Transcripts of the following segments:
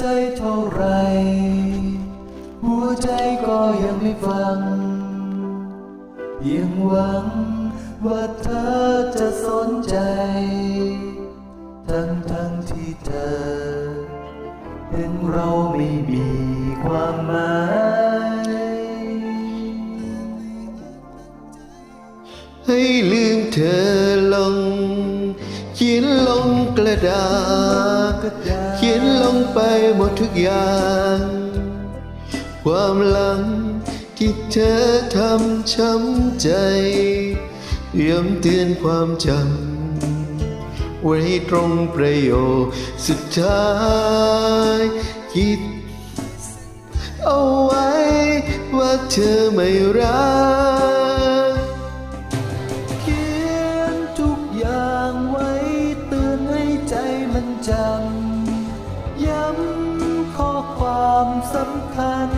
ใจเท่าไร หัวใจก็ยังไม่ฟัง ยังหวังว่าเธอจะสนใจ ทั้งทั้งที่เธอเห็นเราไม่มีความหมายให้ลืมเธอลงเขียนลงกระดาษ ลงไปหมดทุกอย่าง ความหลังที่เธอทำช้ำใจย้ำเตือนความจำไว้ตรงประโยคสุดท้ายคิดเอาไว้ว่าเธอไม่รัก ความสำคัญ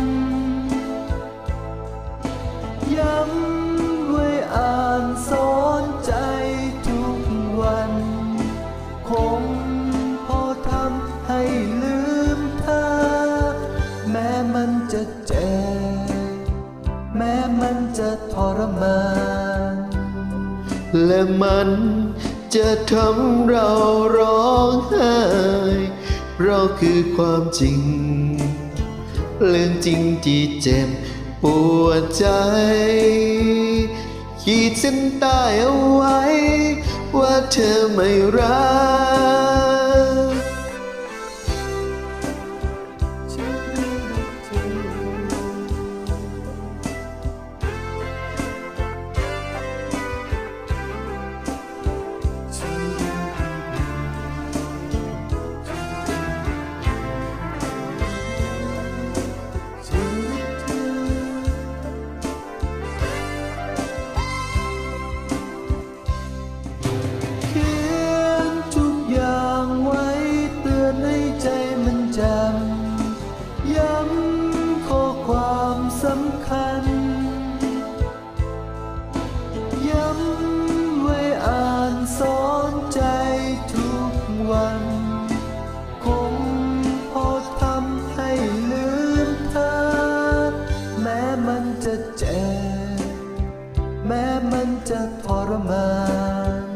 ย้ำไว้อ่านสอนใจทุกวัน คงพอทำให้ลืมเธอ แม้มันจะเจ็บ แม้มันจะทรมาน และมันจะทำเราร้องไห้ เราคือความจริง เรื่องจริงที่เจ็บปวดใจ ขีดเส้นใต้เอาไว้ ว่าเธอไม่รัก มันจะทรมาน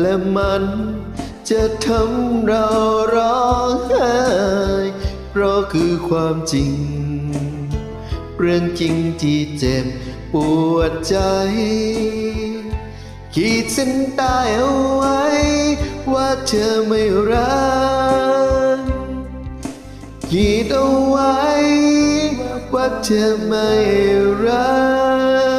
และมันจะทำเราร้องไห้เพราะคือความจริง เรื่องจริงที่เจ็บปวดใจ ขีดเส้นใต้เอาไว้ ว่าเธอไม่รักขีดเอาไว้ ว่าเธอไม่รัก